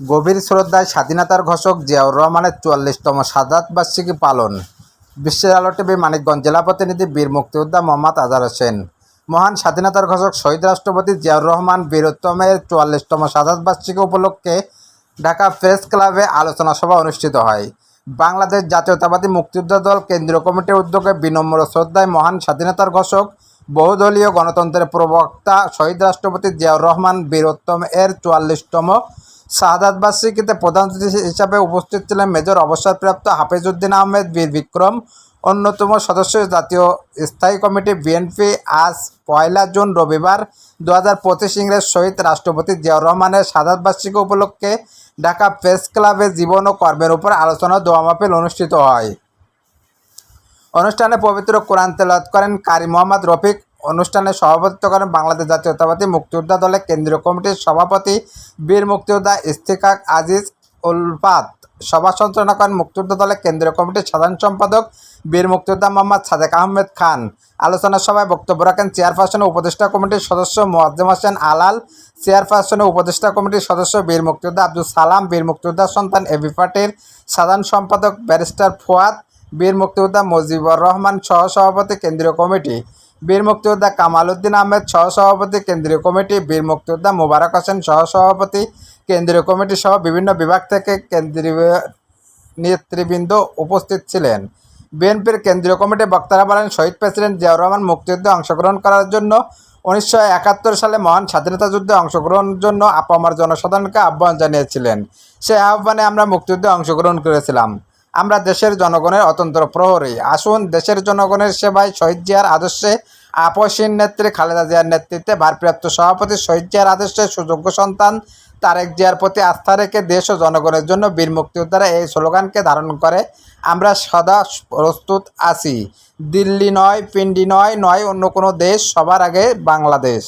গভীর শ্রদ্ধায় স্বাধীনতার ঘোষক জিয়াউর রহমানের চুয়াল্লিশতম সাদাত বার্ষিকী পালন। বিশ্বের আলো টিভি মানিকগঞ্জ জেলা প্রতিনিধি বীর মুক্তিযোদ্ধা মোহাম্মদ আজহার হোসেন। মহান স্বাধীনতার ঘোষক শহীদ রাষ্ট্রপতি জিয়াউর রহমান বীরোত্তমের চুয়াল্লিশতম সাদাত বার্ষিকী উপলক্ষে ঢাকা প্রেস ক্লাবে আলোচনা সভা অনুষ্ঠিত হয়। বাংলাদেশ জাতীয়তাবাদী মুক্তিযোদ্ধা দল কেন্দ্রীয় কমিটির উদ্যোগে বিনম্র শ্রদ্ধায় মহান স্বাধীনতার ঘোষক, বহুদলীয় গণতন্ত্রের প্রবক্তা শহীদ রাষ্ট্রপতি জিয়াউর রহমান বীরোত্তম এর চুয়াল্লিশতম শাহাদাত বার্ষিকীতে প্রধান অতিথি হিসাবে উপস্থিত ছিলেন মেজর অবসরপ্রাপ্ত হাফিজউদ্দিন আহমেদ বীর বিক্রম অন্যতম সদস্য জাতীয় স্থায়ী কমিটি বিএনপি আজ পয়লা জুন রবিবার দু হাজার পঁচিশ ইংরেজ শহীদ রাষ্ট্রপতি জিয়াউর রহমানের বার্ষিকী উপলক্ষে ঢাকা প্রেস ক্লাবে জীবন ও কর্মের উপর আলোচনা দোয়া মাহফিল অনুষ্ঠিত হয়। অনুষ্ঠানে পবিত্র কোরআন তেলাওয়াত করেন কারি মোহাম্মদ রফিক অনুষ্ঠানে সভাপতিত্ব করেন বাংলাদেশ জাতীয়তাবাদী মুক্তিযোদ্ধা দলের কেন্দ্রীয় কমিটির সভাপতি বীর মুক্তিযোদ্ধা ইস্তিকাক আজিজ উলফাত। সভা সঞ্চালনা করেন মুক্তিযোদ্ধা দলের কেন্দ্রীয় কমিটির সাধারণ সম্পাদক বীর মুক্তিযোদ্ধা মোহাম্মদ সাদেক আহমেদ খান। আলোচনা সভায় বক্তব্য রাখেন চেয়ারপারসন উপদেষ্টা কমিটির সদস্য মোয়াজ্জেম হোসেন আলাল চেয়ারপারসন উপদেষ্টা কমিটির সদস্য বীর মুক্তিযোদ্ধা আব্দুল সালাম, বীর মুক্তিযোদ্ধার সন্তান এবি পাটির সাধারণ সম্পাদক ব্যারিস্টার ফুয়াদ, বীর মুক্তিযোদ্ধা মুজিবুর রহমান সহ সভাপতি কেন্দ্রীয় কমিটি। বীর মুক্তিযোদ্ধা কামাল উদ্দিন আহমেদ সহসভাপতি, কেন্দ্রীয় কমিটি বীর মুক্তিযোদ্ধা মোবারক হোসেন সহসভাপতি, কেন্দ্রীয় কমিটি সহ বিভিন্ন বিভাগ থেকে কেন্দ্রীয় নেতৃবৃন্দ উপস্থিত ছিলেন। বিএনপির কেন্দ্রীয় কমিটি বক্তারা বলেন, শহীদ প্রেসিডেন্ট জিয়াউর রহমান মুক্তিযুদ্ধে অংশগ্রহণ করার জন্য উনিশশো একাত্তর সালে মহান স্বাধীনতা যুদ্ধে অংশগ্রহণের জন্য আপামার জনসাধারণকে আহ্বান জানিয়েছিলেন। সেই আহ্বানে আমরা মুক্তিযুদ্ধে অংশগ্রহণ করেছিলাম। আমরা দেশের জনগণের অতন্ত্র প্রহরী। আসুন, দেশের জনগণের সেবায় শহীদ জিয়ার আদর্শে আপসীন নেত্রী খালেদা জিয়ার নেতৃত্বে ভারপ্রাপ্ত সভাপতি শহীদ জিয়ার আদর্শে সুযোগ্য সন্তান তারেক জিয়ার প্রতি আস্থা রেখে দেশ ও জনগণের জন্য বীর মুক্তিযোদ্ধারা এই স্লোগানকে ধারণ করে। আমরা সদা প্রস্তুত আছি। দিল্লি নয়, পিন্ডি নয় নয় অন্য কোনো দেশ, সবার আগে বাংলাদেশ।